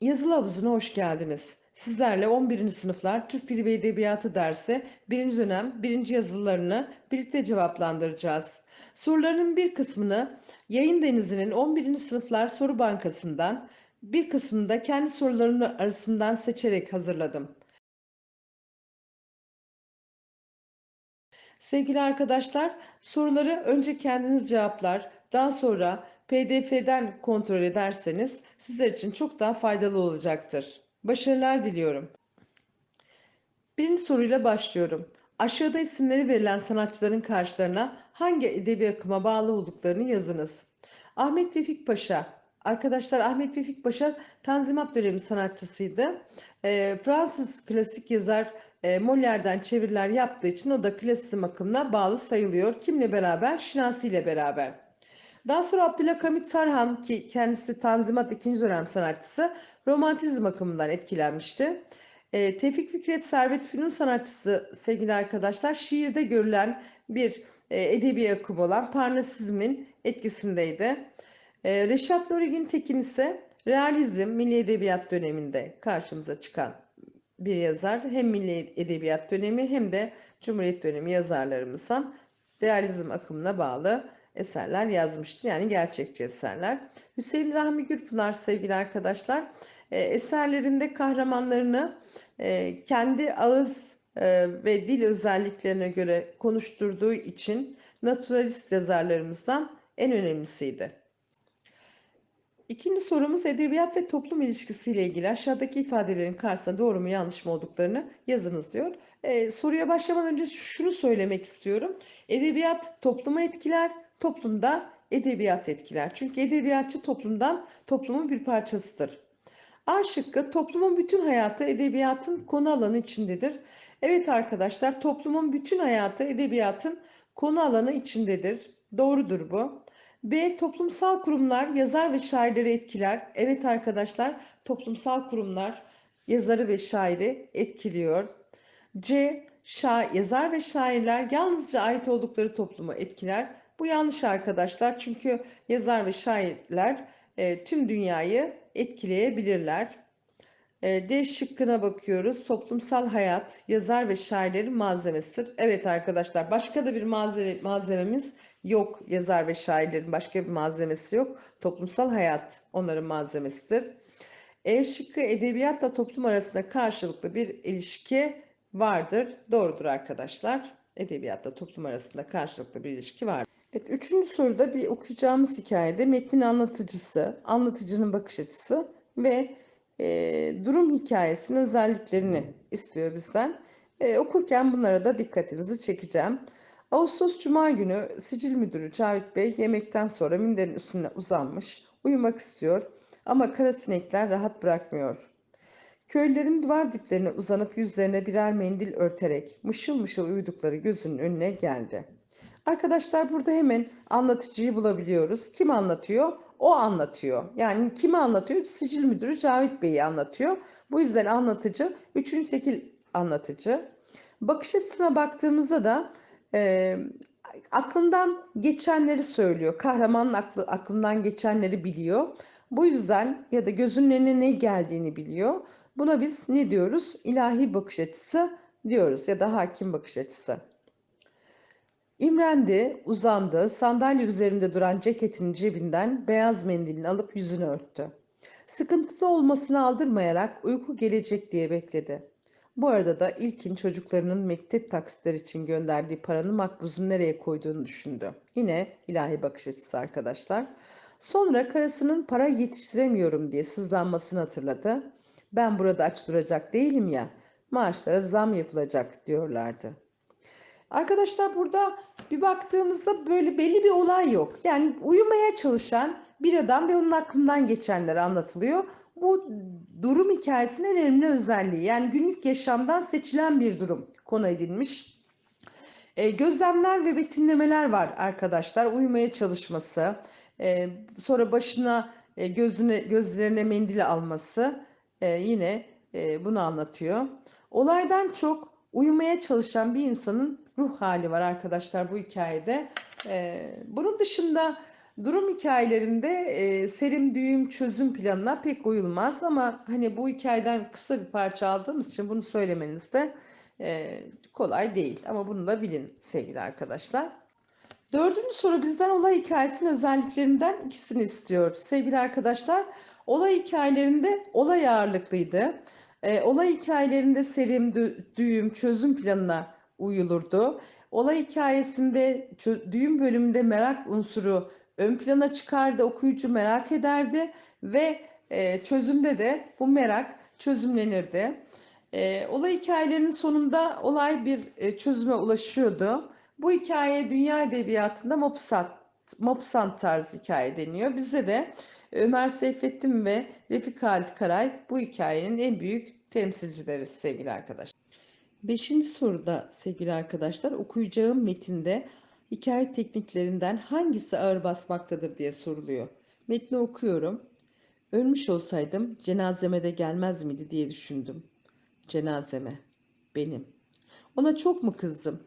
Yazılı havuzuna hoş geldiniz. Sizlerle 11. sınıflar Türk Dili ve Edebiyatı dersi 1. dönem 1. yazılarını birlikte cevaplandıracağız. Soruların bir kısmını Yayın Denizi'nin 11. sınıflar soru bankasından, bir kısmını da kendi sorularımın arasından seçerek hazırladım. Sevgili arkadaşlar, soruları önce kendiniz cevaplar, daha sonra PDF'den kontrol ederseniz sizler için çok daha faydalı olacaktır. Başarılar diliyorum. Birinci soruyla başlıyorum. Aşağıda isimleri verilen sanatçıların karşılarına hangi edebi akıma bağlı olduklarını yazınız. Ahmet Vefik Paşa. Arkadaşlar Ahmet Vefik Paşa Tanzimat dönemi sanatçısıydı. E, Fransız klasik yazar e, Molière'den çeviriler yaptığı için o da klasizm akımına bağlı sayılıyor. Kimle beraber? Şinasi ile beraber. Daha sonra Abdülhamit Tarhan ki kendisi Tanzimat ikinci dönem sanatçısı romantizm akımından etkilenmişti. E, Tevfik Fikret Servet Fünun sanatçısı sevgili arkadaşlar şiirde görülen bir e, edebi akım olan Parnasizmin etkisindeydi. E, Reşat Nuri Tekin ise realizm milli edebiyat döneminde karşımıza çıkan bir yazar. Hem milli edebiyat dönemi hem de Cumhuriyet dönemi yazarlarımızdan realizm akımına bağlı eserler yazmıştır. Yani gerçekçi eserler. Hüseyin Rahmi Gürpınar sevgili arkadaşlar e, eserlerinde kahramanlarını e, kendi ağız e, ve dil özelliklerine göre konuşturduğu için naturalist yazarlarımızdan en önemlisiydi. İkinci sorumuz edebiyat ve toplum ilişkisiyle ilgili aşağıdaki ifadelerin karşısında doğru mu yanlış mı olduklarını yazınız diyor. Ee, soruya başlamadan önce şunu söylemek istiyorum. Edebiyat toplumu etkiler, toplumda edebiyat etkiler. Çünkü edebiyatçı toplumdan toplumun bir parçasıdır. A şıkkı toplumun bütün hayatı edebiyatın konu alanı içindedir. Evet arkadaşlar toplumun bütün hayatı edebiyatın konu alanı içindedir. Doğrudur bu. B. Toplumsal kurumlar yazar ve şairleri etkiler. Evet arkadaşlar toplumsal kurumlar yazarı ve şairi etkiliyor. C. Şa yazar ve şairler yalnızca ait oldukları toplumu etkiler. Bu yanlış arkadaşlar çünkü yazar ve şairler e, tüm dünyayı etkileyebilirler. E, D şıkkına bakıyoruz. Toplumsal hayat yazar ve şairlerin malzemesidir. Evet arkadaşlar başka da bir malzeme, malzememiz yok. Yazar ve şairlerin başka bir malzemesi yok. Toplumsal hayat onların malzemesidir. E şıkkı edebiyatla toplum arasında karşılıklı bir ilişki vardır. Doğrudur arkadaşlar. Edebiyatla toplum arasında karşılıklı bir ilişki var. Evet, üçüncü soruda bir okuyacağımız hikayede metnin anlatıcısı, anlatıcının bakış açısı ve e, durum hikayesinin özelliklerini istiyor bizden. E, okurken bunlara da dikkatinizi çekeceğim. Ağustos Cuma günü sicil müdürü Cavit Bey yemekten sonra minderin üstüne uzanmış, uyumak istiyor ama kara sinekler rahat bırakmıyor. Köylülerin duvar diplerine uzanıp yüzlerine birer mendil örterek mışıl mışıl uyudukları gözünün önüne geldi. Arkadaşlar burada hemen anlatıcıyı bulabiliyoruz. Kim anlatıyor? O anlatıyor. Yani kimi anlatıyor? Sicil müdürü Cavit Bey'i anlatıyor. Bu yüzden anlatıcı, üçüncü tekil anlatıcı. Bakış açısına baktığımızda da e, aklından geçenleri söylüyor. Kahramanın aklı, aklından geçenleri biliyor. Bu yüzden ya da gözünün önüne ne geldiğini biliyor. Buna biz ne diyoruz? İlahi bakış açısı diyoruz ya da hakim bakış açısı. İmrendi, uzandı, sandalye üzerinde duran ceketinin cebinden beyaz mendilini alıp yüzünü örttü. Sıkıntılı olmasını aldırmayarak uyku gelecek diye bekledi. Bu arada da ilkin çocuklarının mektep taksitleri için gönderdiği paranın makbuzun nereye koyduğunu düşündü. Yine ilahi bakış açısı arkadaşlar. Sonra karısının para yetiştiremiyorum diye sızlanmasını hatırladı. Ben burada aç duracak değilim ya, maaşlara zam yapılacak diyorlardı. Arkadaşlar burada bir baktığımızda böyle belli bir olay yok. Yani uyumaya çalışan bir adam ve onun aklından geçenler anlatılıyor. Bu durum hikayesinin en önemli özelliği. Yani günlük yaşamdan seçilen bir durum konu edilmiş. E, gözlemler ve betimlemeler var arkadaşlar. Uyumaya çalışması, e, sonra başına e, gözüne gözlerine mendili alması e, yine e, bunu anlatıyor. Olaydan çok uyumaya çalışan bir insanın ruh hali var arkadaşlar bu hikayede. Ee, bunun dışında Durum hikayelerinde e, serim, düğüm, çözüm planına pek uyulmaz ama hani bu hikayeden kısa bir parça aldığımız için bunu söylemeniz de e, kolay değil. Ama bunu da bilin sevgili arkadaşlar. Dördüncü soru bizden olay hikayesinin özelliklerinden ikisini istiyor. Sevgili arkadaşlar, olay hikayelerinde olay ağırlıklıydı. E, olay hikayelerinde serim, dü- düğüm, çözüm planına uyulurdu. Olay hikayesinde düğüm bölümünde merak unsuru ön plana çıkardı, okuyucu merak ederdi ve e, çözümde de bu merak çözümlenirdi. E, olay hikayelerinin sonunda olay bir e, çözüme ulaşıyordu. Bu hikaye dünya edebiyatında Mopsant, Mopsant tarzı hikaye deniyor. Bizde de Ömer Seyfettin ve Refik Halit Karay bu hikayenin en büyük temsilcileri sevgili arkadaşlar. Beşinci soruda sevgili arkadaşlar okuyacağım metinde hikaye tekniklerinden hangisi ağır basmaktadır diye soruluyor. Metni okuyorum. Ölmüş olsaydım cenazeme de gelmez miydi diye düşündüm. Cenazeme, benim. Ona çok mu kızdım?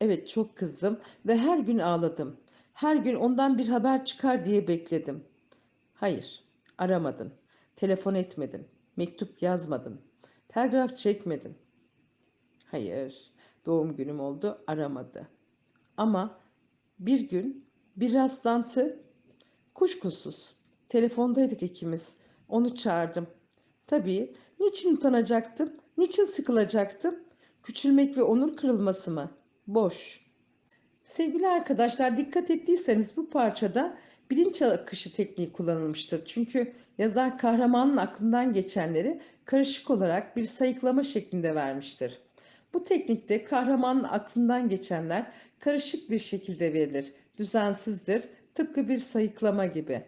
Evet çok kızdım ve her gün ağladım. Her gün ondan bir haber çıkar diye bekledim. Hayır, aramadın. Telefon etmedin. Mektup yazmadın. Telgraf çekmedin. Hayır, doğum günüm oldu, aramadı. Ama bir gün bir rastlantı kuşkusuz. Telefondaydık ikimiz. Onu çağırdım. Tabii, niçin utanacaktım? Niçin sıkılacaktım? Küçülmek ve onur kırılması mı? Boş. Sevgili arkadaşlar dikkat ettiyseniz bu parçada bilinç akışı tekniği kullanılmıştır. Çünkü yazar kahramanın aklından geçenleri karışık olarak bir sayıklama şeklinde vermiştir. Bu teknikte kahramanın aklından geçenler karışık bir şekilde verilir. Düzensizdir, tıpkı bir sayıklama gibi.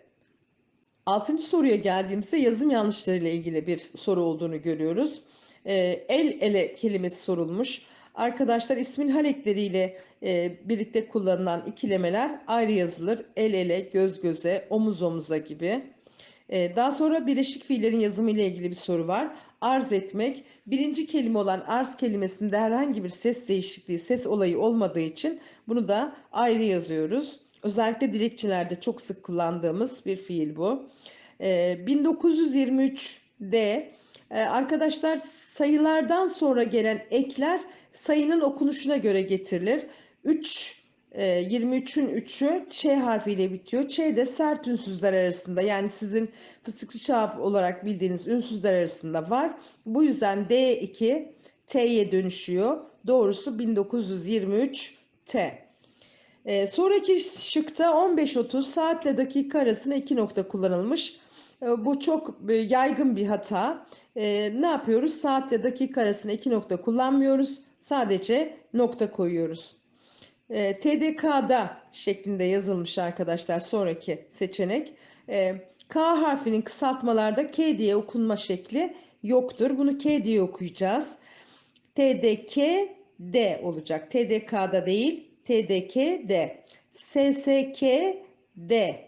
Altıncı soruya geldiğimizde yazım yanlışlarıyla ilgili bir soru olduğunu görüyoruz. Ee, el ele kelimesi sorulmuş. Arkadaşlar ismin halekleriyle e, birlikte kullanılan ikilemeler ayrı yazılır. El ele, göz göze, omuz omuza gibi. Ee, daha sonra birleşik fiillerin yazımı ile ilgili bir soru var. Arz etmek. Birinci kelime olan arz kelimesinde herhangi bir ses değişikliği, ses olayı olmadığı için bunu da ayrı yazıyoruz. Özellikle dilekçelerde çok sık kullandığımız bir fiil bu. Ee, 1923'de e, arkadaşlar sayılardan sonra gelen ekler sayının okunuşuna göre getirilir. 3 e, 23'ün 3'ü Ç harfiyle bitiyor. Ç de sert ünsüzler arasında yani sizin fıstıklı şahap olarak bildiğiniz ünsüzler arasında var. Bu yüzden D2 T'ye dönüşüyor. Doğrusu 1923 T. Ee, sonraki şıkta 15-30 saatle dakika arasında iki nokta kullanılmış. Ee, bu çok e, yaygın bir hata. Ee, ne yapıyoruz? Saatle dakika arasında iki nokta kullanmıyoruz. Sadece nokta koyuyoruz. Ee, TDK'da şeklinde yazılmış arkadaşlar sonraki seçenek. Ee, K harfinin kısaltmalarda K diye okunma şekli yoktur. Bunu K diye okuyacağız. TDK D olacak. TDK'da değil. TDK D. SSK D.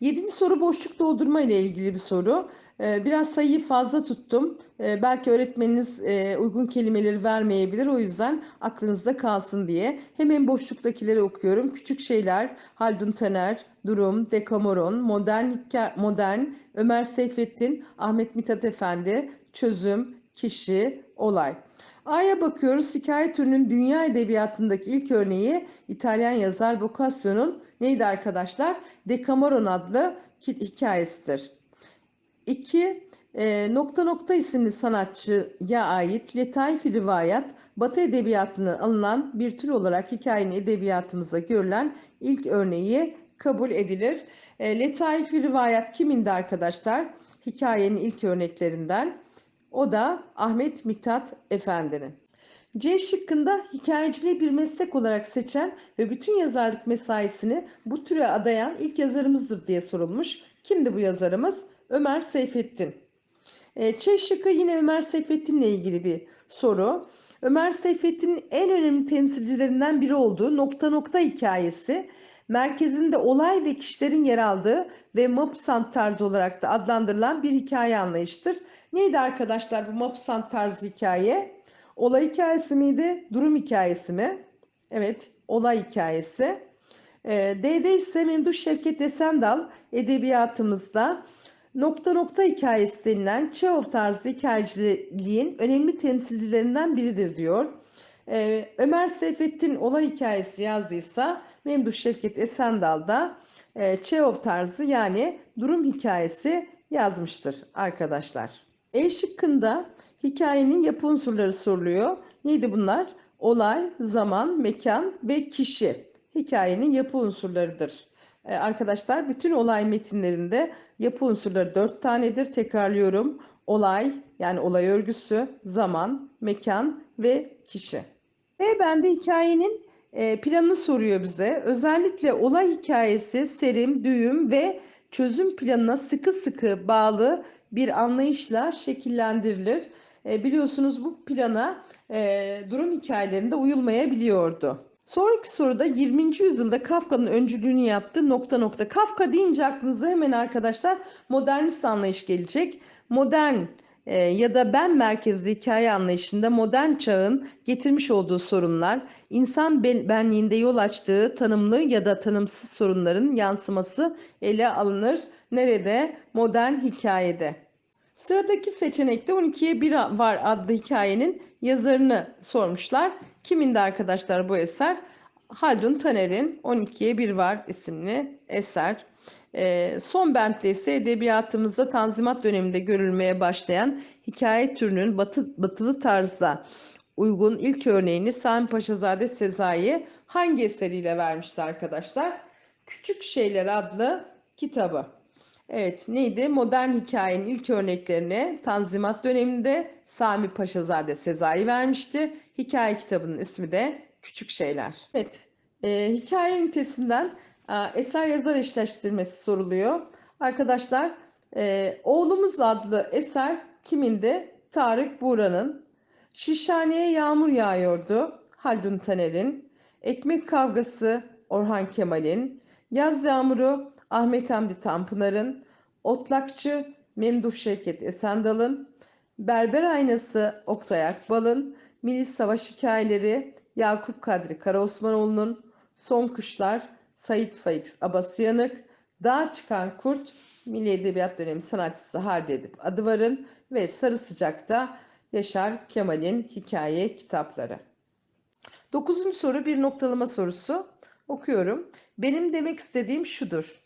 Yedinci soru boşluk doldurma ile ilgili bir soru. Ee, Biraz sayıyı fazla tuttum. Ee, Belki öğretmeniniz e, uygun kelimeleri vermeyebilir. O yüzden aklınızda kalsın diye. Hemen boşluktakileri okuyorum. Küçük şeyler, Haldun Taner, Durum, Dekamoron, Modern, Modern, Ömer Seyfettin, Ahmet Mithat Efendi, Çözüm, Kişi, Olay. A'ya bakıyoruz. Hikaye türünün dünya edebiyatındaki ilk örneği İtalyan yazar Boccaccio'nun neydi arkadaşlar? Decameron adlı hikayesidir. 2. nokta nokta isimli sanatçıya ait Letaif-i Rivayet, Batı edebiyatından alınan bir tür olarak hikayenin edebiyatımıza görülen ilk örneği kabul edilir. E, Letaif-i Rivayet kimindi arkadaşlar? Hikayenin ilk örneklerinden. O da Ahmet Mithat Efendi'nin. C şıkkında hikayeciliği bir meslek olarak seçen ve bütün yazarlık mesaisini bu türe adayan ilk yazarımızdır diye sorulmuş. Kimdi bu yazarımız? Ömer Seyfettin. E, Ç şıkkı yine Ömer Seyfettin'le ilgili bir soru. Ömer Seyfettin'in en önemli temsilcilerinden biri olduğu nokta nokta hikayesi merkezinde olay ve kişilerin yer aldığı ve Mopsant tarzı olarak da adlandırılan bir hikaye anlayıştır. Neydi arkadaşlar bu Mopsant tarzı hikaye? Olay hikayesi miydi? Durum hikayesi mi? Evet, olay hikayesi. D'de ise Memduh Şevket Esendal edebiyatımızda nokta nokta hikayesi denilen Çehov tarzı hikayeciliğin önemli temsilcilerinden biridir diyor. Ee, Ömer Seyfettin olay hikayesi yazdıysa Memduh Şevket Esendal da e, Çehov tarzı yani durum hikayesi yazmıştır arkadaşlar. E şıkkında hikayenin yapı unsurları soruluyor. Neydi bunlar? Olay, zaman, mekan ve kişi hikayenin yapı unsurlarıdır. Ee, arkadaşlar bütün olay metinlerinde yapı unsurları dört tanedir. Tekrarlıyorum. Olay yani olay örgüsü, zaman, mekan ve kişi. Ve bende hikayenin e, planını soruyor bize. Özellikle olay hikayesi, serim, düğüm ve çözüm planına sıkı sıkı bağlı bir anlayışla şekillendirilir. E, biliyorsunuz bu plana e, durum hikayelerinde uyulmayabiliyordu. Sonraki soruda 20. yüzyılda Kafka'nın öncülüğünü yaptığı nokta nokta. Kafka deyince aklınıza hemen arkadaşlar modernist anlayış gelecek. Modern e, ya da ben merkezli hikaye anlayışında modern çağın getirmiş olduğu sorunlar, insan ben, benliğinde yol açtığı tanımlı ya da tanımsız sorunların yansıması ele alınır. Nerede? Modern hikayede. Sıradaki seçenekte 12'ye 1 var adlı hikayenin yazarını sormuşlar. Kimindi arkadaşlar bu eser? Haldun Taner'in 12'ye 1 var isimli eser. E, son bentte ise edebiyatımızda Tanzimat döneminde görülmeye başlayan hikaye türünün batı, batılı tarzda uygun ilk örneğini Sami Paşazade Sezai hangi eseriyle vermişti arkadaşlar? Küçük Şeyler adlı kitabı. Evet neydi? Modern hikayenin ilk örneklerini Tanzimat döneminde Sami Paşazade Sezai vermişti. Hikaye kitabının ismi de Küçük Şeyler. Evet, e, hikaye ünitesinden e, eser yazar eşleştirmesi soruluyor. Arkadaşlar, e, Oğlumuz adlı eser kimindi? Tarık Buğra'nın. Şişhaneye yağmur yağıyordu. Haldun Taner'in. Ekmek kavgası Orhan Kemal'in. Yaz yağmuru Ahmet Hamdi Tanpınar'ın, Otlakçı Memduh Şevket Esendal'ın, Berber Aynası Oktay Akbal'ın, Milli Savaş Hikayeleri Yakup Kadri Karaosmanoğlu'nun, Son Kışlar Sait Faik Abasyanık, Dağ Çıkan Kurt Milli Edebiyat Dönemi sanatçısı Harbi Edip Adıvar'ın ve Sarı Sıcak'ta Yaşar Kemal'in hikaye kitapları. Dokuzuncu soru bir noktalama sorusu. Okuyorum. Benim demek istediğim şudur.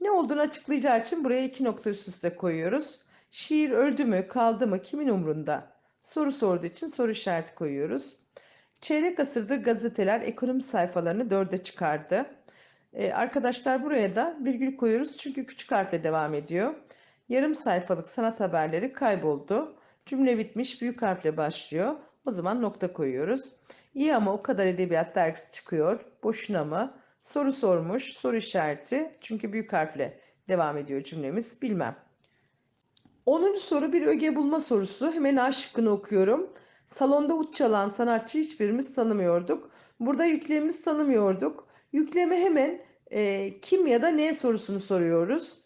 Ne olduğunu açıklayacağı için buraya iki nokta üst üste koyuyoruz. Şiir öldü mü, kaldı mı, kimin umrunda? Soru sorduğu için soru işareti koyuyoruz. Çeyrek asırdır gazeteler ekonomi sayfalarını dörde çıkardı. Ee, arkadaşlar buraya da virgül koyuyoruz çünkü küçük harfle devam ediyor. Yarım sayfalık sanat haberleri kayboldu. Cümle bitmiş büyük harfle başlıyor. O zaman nokta koyuyoruz. İyi ama o kadar edebiyat dergisi çıkıyor. Boşuna mı? Soru sormuş, soru işareti. Çünkü büyük harfle devam ediyor cümlemiz. Bilmem. 10. soru bir öge bulma sorusu. Hemen A şıkkını okuyorum. Salonda ut çalan sanatçı hiçbirimiz tanımıyorduk. Burada yüklemimiz tanımıyorduk. Yükleme hemen e, kim ya da ne sorusunu soruyoruz.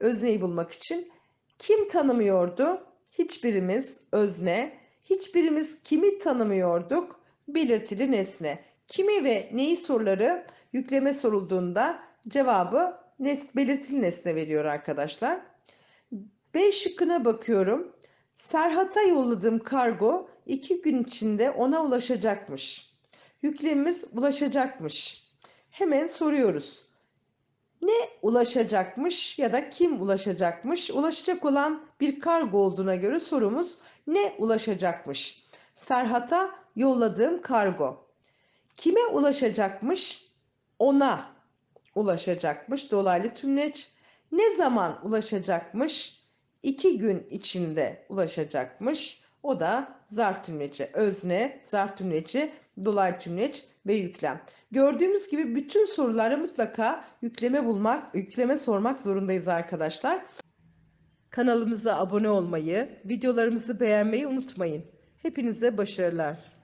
Özneyi bulmak için. Kim tanımıyordu? Hiçbirimiz özne. Hiçbirimiz kimi tanımıyorduk? Belirtili nesne. Kimi ve neyi soruları yükleme sorulduğunda cevabı nes belirtili nesne veriyor arkadaşlar. B şıkkına bakıyorum. Serhat'a yolladığım kargo iki gün içinde ona ulaşacakmış. Yüklemimiz ulaşacakmış. Hemen soruyoruz. Ne ulaşacakmış ya da kim ulaşacakmış? Ulaşacak olan bir kargo olduğuna göre sorumuz ne ulaşacakmış? Serhat'a yolladığım kargo. Kime ulaşacakmış? Ona ulaşacakmış dolaylı tümleç. Ne zaman ulaşacakmış? İki gün içinde ulaşacakmış. O da zarf tümleci, özne, zarf tümleci, dolaylı tümleç ve yüklem. Gördüğümüz gibi bütün sorulara mutlaka yükleme bulmak, yükleme sormak zorundayız arkadaşlar. Kanalımıza abone olmayı, videolarımızı beğenmeyi unutmayın. Hepinize başarılar.